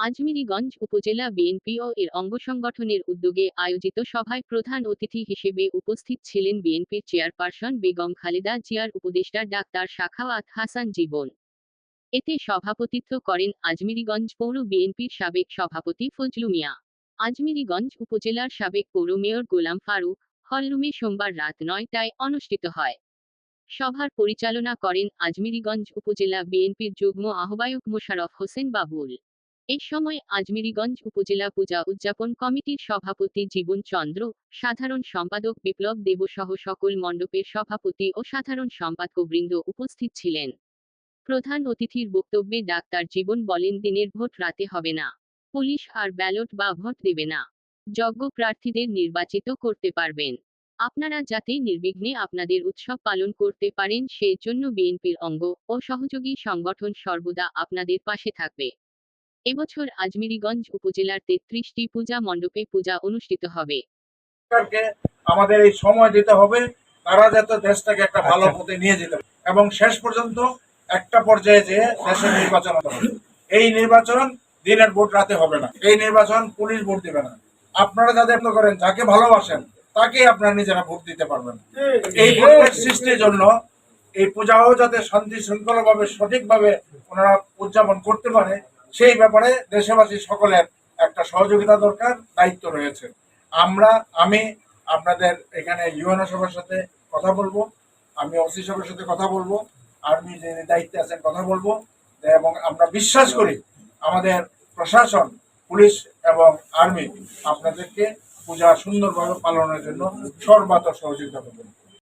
আজমিরিগঞ্জ উপজেলা বিএনপি ও এর অঙ্গ সংগঠনের উদ্যোগে আয়োজিত সভায় প্রধান অতিথি হিসেবে উপস্থিত ছিলেন বিএনপির চেয়ারপারসন বেগম খালেদা জিয়ার উপদেষ্টা ডাক্তার শাখাওয়াত হাসান জীবন। এতে সভাপতিত্ব করেন আজমিরিগঞ্জ পৌর বিএনপির সাবেক সভাপতি ফজলু মিয়া। আজমিরিগঞ্জ উপজেলার সাবেক পৌর মেয়র গোলাম ফারুক হলরুমে সোমবার রাত নয়টায় অনুষ্ঠিত হয়। সভার পরিচালনা করেন আজমিরিগঞ্জ উপজেলা বিএনপির যুগ্ম আহ্বায়ক মোশাররফ হোসেন বাবুল। এ সময় আজমিরিগঞ্জ উপজেলা পূজা উদযাপন কমিটির সভাপতি জীবন চন্দ্র, সাধারণ সম্পাদক বিপ্লব দেবসহ সকল মণ্ডপের সভাপতি ও সাধারণ সম্পাদকবৃন্দ উপস্থিত ছিলেন। প্রধান অতিথির বক্তব্যে ডাক্তার জীবন বলেন, দিনের ভোট রাতে হবে না। পুলিশ আর ব্যালট বা ভোট দেবে না। যোগ্য প্রার্থীদের নির্বাচিত করতে পারবেন। আপনারা যাতে নির্বিঘ্নে আপনাদের উৎসব পালন করতে পারেন, সেই জন্য বিএনপির অঙ্গ ও সহযোগী সংগঠন সর্বদা আপনাদের পাশে থাকবে। এবছর আজমিরিগঞ্জ উপজেলার তেত্রিশটি পূজা মণ্ডপে পূজা অনুষ্ঠিত হবে। আমাদের এই সময় দিতে হবে তারা যাতে দেশটাকে একটা ভালো পথে নিয়ে যেতে এবং শেষ পর্যন্ত একটা পর্যায়ে যে দেশের নির্বাচন হবে। এই নির্বাচন দিনের ভোট রাতে হবে না। এই নির্বাচন পুলিশ ভোট দিবে না। আপনারা যাদের মনে করেন যাকে ভালোবাসেন তাকেই আপনারা নিজেরা ভোট দিতে পারবেন। এই ভোটের সৃষ্টির জন্য এই পূজাও যাতে শান্তি শৃঙ্খলাভাবে সঠিকভাবে ওনারা উদযাপন করতে পারে সেই ব্যাপারে দেশবাসী সকলের একটা সহযোগিতা দরকার, দায়িত্ব রয়েছে। আমরা, আমি, আপনাদের এখানে ইউএনও সভার সাথে কথা বলব, আমি ওসি সভার সাথে কথা বলব, আর্মি যে দায়িত্বে আছেন কথা বলব, এবং আমরা বিশ্বাস করি আমাদের প্রশাসন, পুলিশ এবং আর্মি আপনাদেরকে পূজা সুন্দরভাবে পালনের জন্য সর্বাত্মক সহযোগিতা করবে